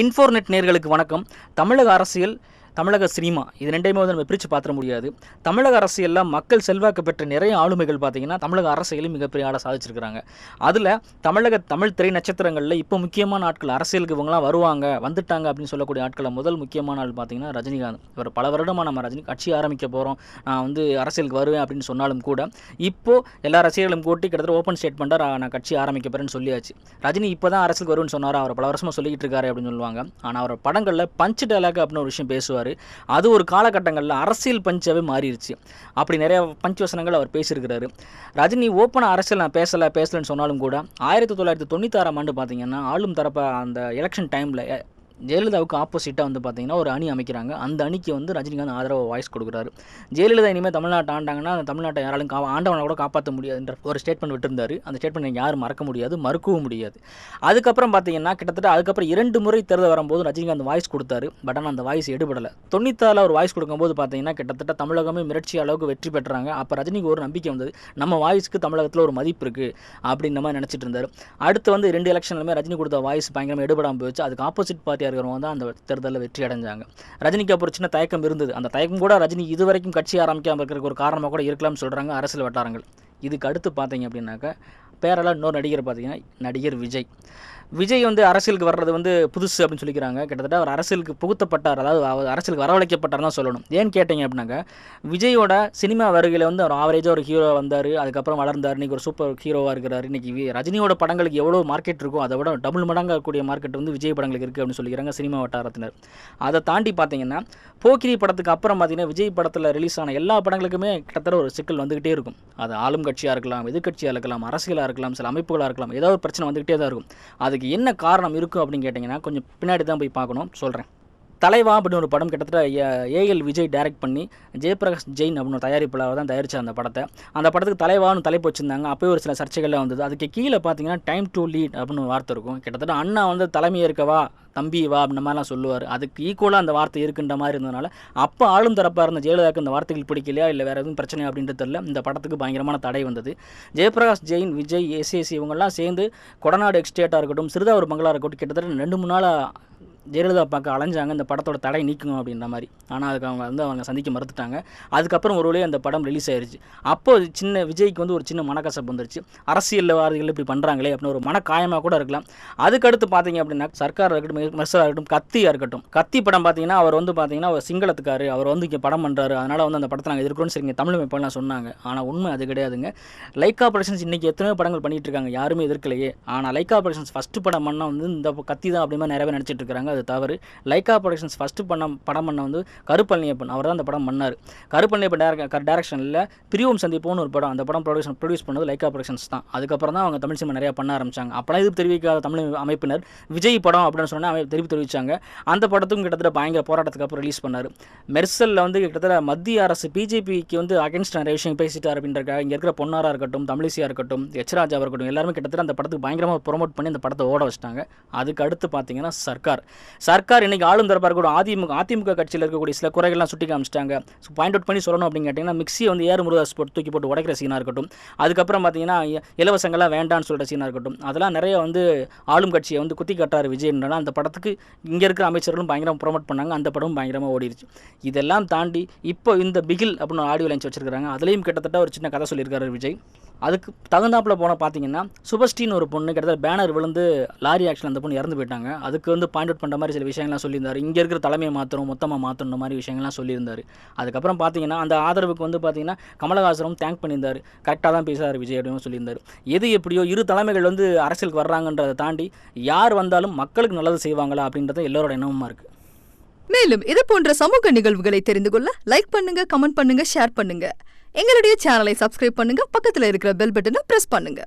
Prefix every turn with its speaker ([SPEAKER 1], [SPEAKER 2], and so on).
[SPEAKER 1] இன்ஃபோர்நெட் நேர்களுக்கு வணக்கம். தமிழக அரசியல் தமிழக சினிமா இது ரெண்டையுமே வந்து நம்ம பிரித்து பார்த்துட முடியாது. தமிழக அரசியலில் மக்கள் செல்வாக்கு பெற்ற நிறைய ஆளுமைகள் பார்த்தீங்கன்னா தமிழக அரசியலும் மிகப்பெரிய ஆளை சாதிச்சிருக்கிறாங்க. அதில் தமிழக தமிழ் திரை நட்சத்திரங்களில் இப்போ முக்கியமான ஆட்கள் அரசியலுக்கு இவங்களாம் வருவாங்க வந்துட்டாங்க அப்படின்னு சொல்லக்கூடிய ஆட்களை முதல் முக்கியமான ஆள் பார்த்தீங்கன்னா ரஜினிகாந்த். இவர் பல வருடமாக நம்ம ரஜினி கட்சி ஆரம்பிக்க போகிறோம் நான் வந்து அரசியலுக்கு வருவேன் அப்படின்னு சொன்னாலும் கூட இப்போது எல்லா ரசிகர்களும் கூட்டி கிட்டத்தட்ட ஓப்பன் ஸ்டேட்மெண்ட்டாக நான் கட்சி ஆரம்பிக்க போகிறேன்னு சொல்லியாச்சு. ரஜினி இப்போ தான் அரசியலுக்கு வருவேன்னு சொன்னார்? அவர் பல வருஷமாக சொல்லிக்கிட்டு இருக்காரு அப்படின்னு சொல்லுவாங்க. ஆனால் அவர் படங்களில் பஞ்ச் டைலாக் அப்படின்னு ஒரு விஷயம் பேசுவார். அது ஒரு காலகட்டங்களில் அரசியல் பஞ்சாவே மாறிடுச்சு அப்படி நிறைய பஞ்ச் வசனங்கள் அவர் பேசியிருக்கிறாரு. ரஜினி ஓப்பனாக அரசியல் நான் பேசலை பேசலைன்னு சொன்னாலும் கூட ஆயிரத்தி தொள்ளாயிரத்தி தொண்ணூத்தாறாம் ஆண்டு பார்த்தீங்கன்னா ஆளும் தரப்ப அந்த எலெக்ஷன் டைமில் ஜெயலலிதாவுக்கு ஆப்போசிட்டாக வந்து பார்த்தீங்கன்னா ஒரு அணி அமைக்கிறாங்க. அந்த அணிக்கு வந்து ரஜினிகாந்த் ஆதரவு வாய்ஸ் கொடுக்குறாரு. ஜெயலலிதா இனிமேல் தமிழ்நாட்டை ஆண்டாங்கன்னா அந்த தமிழ்நாட்டை யாராலும் கா ஆண்டவனை கூட காப்பாற்ற முடியாதுன்ற ஒரு ஸ்டேட்மெண்ட் விட்டுருந்தாரு. அந்த ஸ்டேட்மெண்ட் யாரும் மறக்க முடியாது மறுக்கவும் முடியாது. அதுக்கப்புறம் பார்த்தீங்கன்னா கிட்டத்தட்ட அதுக்கப்புறம் இரண்டு முறை தேர்தல் வரும்போது ரஜினிகாந்த் வாய்ஸ் கொடுத்தாரு. பட் ஆனால் அந்த வாய்ஸ் எடுபடலை. தொண்ணூத்தாறில் ஒரு வாய்ஸ் கொடுக்கும்போது பார்த்தீங்கன்னா கிட்டத்தட்ட தமிழகமே மிரட்சி அளவுக்கு வெற்றி பெற்றாங்க. அப்போ ரஜினிக்கு ஒரு நம்பிக்கை வந்தது நம்ம வாய்ஸ்க்கு தமிழகத்தில் ஒரு மதிப்பு இருக்குது அப்படின்ற மாதிரி நினச்சிட்டு இருந்தார். அடுத்து வந்து ரெண்டு எலெக்ஷன்லுமே ரஜினி கொடுத்த வாய்ஸ் பயங்கரமாக எடுபடாமல் போச்சு அதுக்கு ஆப்போசிட் பார்ட்டி பார்ட்டியாக இருக்கிறவங்க தான் அந்த தேர்தலில் வெற்றி அடைஞ்சாங்க. ரஜினிக்கு அப்புறம் சின்ன தயக்கம் இருந்தது. அந்த தயக்கம் கூட ரஜினி இதுவரைக்கும் கட்சி ஆரம்பிக்காமல் இருக்கிறதுக்கு ஒரு காரணமாக கூட இருக்கலாம்னு சொல்கிறாங்க அரசியல் வட்டாரங்கள் இதுக்கு அடுத்து பார்த்தீங்க அப்படின்னாக்கா பேரெல்லாம் இன்னொரு நடிகர் பார்த்தீங்கன்னா நடிகர் விஜய். விஜய் வந்து அரசியலுக்கு வர்றது வந்து புதுசு அப்படின்னு சொல்லிக்கிறாங்க. கிட்டத்தட்ட அவர் அரசியலுக்கு புகுத்தப்பட்டார். அதாவது அவர் அரசியலுக்கு வரவழைக்கப்பட்டார் தான் சொல்லணும். ஏன்னு கேட்டிங்க அப்படின்னாக்கா விஜயோட சினிமா வருகையில் வந்து அவர் ஆவரேஜாக ஒரு ஹீரோ வந்தார். அதுக்கப்புறம் வளர்ந்தார். இன்றைக்கி ஒரு சூப்பர் ஹீரோவாக இருக்கிறார். இன்றைக்கி வி- ரஜினியோட படங்களுக்கு எவ்வளோ மார்க்கெட் இருக்கோ அதை விட டபுள் மடங்காக கூடிய மார்க்கெட் வந்து விஜய் படங்களுக்கு இருக்குது அப்படின்னு சொல்லிக்கிறாங்க சினிமா வட்டாரத்தினர். அதை தாண்டி பார்த்தீங்கன்னா போக்கிரி படத்துக்கு அப்புறம் பார்த்தீங்கன்னா விஜய் படத்தில் ரிலீஸ் ஆன எல்லா படங்களுக்குமே கிட்டத்தட்ட ஒரு சிக்கல் வந்துக்கிட்டே இருக்கும். அது ஆளும் கட்சியாக இருக்கலாம் எதிர்கட்சியாக இருக்கலாம் அரசியலாக இருக்கலாம் சில அமைப்புகளாக இருக்கலாம் ஏதாவது ஒரு பிரச்சனை வந்துகிட்டே தான் இருக்கும். அதுக்கு என்ன காரணம் இருக்கும் அப்படின்னு கேட்டிங்கன்னா கொஞ்சம் பின்னாடி தான் போய் பார்க்கணும். சொல்கிறேன் தலைவா அப்படின்னு ஒரு படம் கிட்டத்தட்ட ஏஎல் விஜய் டைரக்ட் பண்ணி ஜெயபிரகாஷ் ஜெயின் அப்படின்னு ஒரு தயாரிப்பாளர் தான் தயாரித்தார் அந்த படத்தை. அந்த படத்துக்கு தலைவான்னு தலைப்பு வச்சுருந்தாங்க அப்போயே ஒரு சில சர்ச்சைகள்லாம் வந்தது. அதுக்கு கீழே பார்த்தீங்கன்னா டைம் டு லீட் அப்படின்னு ஒரு வார்த்தை இருக்கும். கிட்டத்தட்ட அண்ணா வந்து தலைமை இருக்கவா தம்பி வா அப்படின்ற மாதிரிலாம் சொல்லுவார். அதுக்கு ஈக்குவலாக அந்த வார்த்தை இருக்குன்ற மாதிரி இருந்ததுனால அப்போ ஆளும் தரப்பாக இருந்த ஜெயலலிதாவுக்கு இந்த வார்த்தைகள் பிடிக்கலையா இல்லை வேறு எதுவும் பிரச்சனை அப்படின்றது தெரியல. இந்த படத்துக்கு பயங்கரமான தடை வந்தது. ஜெயபிரகாஷ் ஜெயின் விஜய் எஸ்ஏசி இவங்கெல்லாம் சேர்ந்து கொடநாடு எக்ஸ்டேட்டாக இருக்கட்டும் சிறுதாவூர் மங்களாக இருக்கட்டும் கிட்டத்தட்ட ரெண்டு மூணு நாளாக ஜெயலலிதா பார்க்க அலைஞ்சாங்க இந்த படத்தோட தடை நீக்கணும் அப்படின்ற மாதிரி. ஆனால் அதுக்கு அவங்க வந்து அவங்க சந்திக்க மறுத்துட்டாங்க. அதுக்கப்புறம் ஒரு வழியாக அந்த படம் ரிலீஸ் ஆயிருச்சு. அப்போ சின்ன விஜய்க்கு வந்து ஒரு சின்ன மனக்கசப்பு வந்துருச்சு. அரசியல்வாதிகள் இப்படி பண்ணுறாங்களே அப்படின்னு ஒரு மனக்காயமாக கூட இருக்கலாம். அதுக்கடுத்து பார்த்தீங்க அப்படின்னா சர்க்கார் இருக்கட்டும் மெர்சராக இருக்கட்டும் கத்தியாக இருக்கட்டும். கத்தி படம் பார்த்தீங்கன்னா அவர் வந்து பார்த்தீங்கன்னா அவர் சிங்களத்துக்காரு. அவர் வந்து இங்கே படம் பண்ணுறாரு அதனால் வந்து அந்த படத்தை நாங்கள் எதிர்க்கிறோம்னு சரிங்க தமிழ் மேப்பெல்லாம் சொன்னாங்க. ஆனால் உண்மை அது கிடையாதுங்க. லைக்கா ப்ரொடக்ஷன்ஸ் இன்றைக்கி எத்தனையோ படங்கள் பண்ணிகிட்டு இருக்காங்க. யாருமே எதிர்க்கலையே. ஆனால் லைக்கா ப்ரொடக்ஷன்ஸ் ஃபஸ்ட்டு படம் பண்ணால் வந்து இந்த கத்தி தான் அப்படிமா நிறையவே நிறைய பேர் நினச்சிட்டு இருக்காங்க. அது தவறு. லைக்கா ப்ரொடக்ஷன்ஸ் ஃபஸ்ட்டு பண்ண படம் பண்ண வந்து கருப்பழனியப்பன் அவர் தான் அந்த படம் பண்ணார். கருப்பழனியப்பன் டேரக்ட் டேரக்ஷனில் பிரியோம் சந்திப்போன்னு ஒரு படம் அந்த படம் ப்ரொடியூஷன் ப்ரொடியூஸ் பண்ணது லைக்கா ப்ரொடக்ஷன்ஸ் தான். அதுக்கப்புறம் தான் அவங்க தமிழ் சினிமா நிறையா பண்ண ஆரம்பிச்சாங்க. அப்போலாம் இது தெரிவிக்காத தமிழ் அமைப்பினர் விஜய் படம் அப்படின்னு சொன்னால் அமை தெரிவி தெரிவித்தாங்க அந்த படத்துக்கும் கிட்டத்தட்ட பயங்கர போராட்டத்துக்கு அப்புறம் ரிலீஸ் பண்ணார். மெர்சலில் வந்து கிட்டத்தட்ட மத்திய அரசு பிஜேபிக்கு வந்து அகேன்ஸ்ட் நிறைய விஷயம் பேசிட்டார் அப்படின்றக்காக இங்கே இருக்கிற பொன்னாராக இருக்கட்டும் தமிழிசையாக இருக்கட்டும் எச் இருக்கட்டும் எல்லாருமே கிட்டத்தட்ட அந்த படத்துக்கு பயங்கரமாக ப்ரொமோட் பண்ணி அந்த படத்தை ஓட வச்சிட்டாங்க. அதுக்கு அடுத்து பார்த்தீங்கன்னா சர்க்கார். சர்க்கார் இன்னைக்கு ஆளும் தரப்பாக இருக்கட்டும். அதிமுக அதிமுக கட்சியில் இருக்கக்கூடிய சில குறைகள்லாம் சுட்டி காமிச்சிட்டாங்க. ஸோ பாயிண்ட் அவுட் பண்ணி சொல்லணும் அப்படின்னு கேட்டிங்கன்னா மிக்சியை வந்து ஏறு முருகாஸ் போட்டு தூக்கி போட்டு உடைக்கிற சீனாக இருக்கட்டும். அதுக்கப்புறம் பார்த்தீங்கன்னா இலவசங்கள்லாம் வேண்டான்னு சொல்கிற சீனாக இருக்கட்டும். அதெல்லாம் நிறைய வந்து ஆளும் கட்சியை வந்து குத்தி கட்டார் விஜய்ன்றனால அந்த படத்துக்கு இங்கே இருக்கிற அமைச்சர்களும் பயங்கரமாக ப்ரோமோட் பண்ணாங்க. அந்த படமும் பயங்கரமாக ஓடிடுச்சு இதெல்லாம் தாண்டி இப்போ இந்த பிகில் அப்படின்னு ஆடியோ லைன்ஸ் வச்சுருக்காங்க அதுலேயும் கிட்டத்தட்ட ஒரு சின்ன கதை சொல்லியிருக்காரு விஜய். அதுக்கு தகுந்தாப்புல போனால் பார்த்தீங்கன்னா சுபஸ்டின்னு ஒரு பொண்ணு கிட்டத்தட்ட பேனர் விழுந்து லாரி ஆக்ஷன் அந்த பொண்ணு இறந்து போயிட்டாங்க. அதுக்கு வந்து பாயிண்ட் அவுட் பண்ணுற மாதிரி சில விஷயங்கள்லாம் சொல்லியிருந்தார். இங்கே இருக்கிற தலைமையை மாற்றணும் மொத்தமாக மாற்றணும் மாதிரி விஷயங்கள்லாம் சொல்லியிருந்தார். அதுக்கப்புறம் பார்த்தீங்கன்னா அந்த ஆதரவுக்கு வந்து பார்த்தீங்கன்னா கமலஹாசனும் தேங்க் பண்ணியிருந்தார். கரெக்டாக தான் பேசுகிறார் விஜய் அப்படின்னு சொல்லியிருந்தார். எது எப்படியோ இரு தலைமைகள் வந்து அரசியலுக்கு வர்றாங்கன்றதை தாண்டி யார் வந்தாலும் மக்களுக்கு நல்லது செய்வாங்களா அப்படின்றது எல்லோரோட எண்ணமுமா இருக்குது
[SPEAKER 2] மேலும் இது போன்ற சமூக நிகழ்வுகளை தெரிந்து கொள்ள லைக் பண்ணுங்க கமெண்ட் பண்ணுங்க ஷேர் பண்ணுங்க. எங்களுடைய சேனலை சப்ஸ்கிரைப் பண்ணுங்க பக்கத்துல இருக்கிற பெல் பட்டனை பிரஸ் பண்ணுங்க.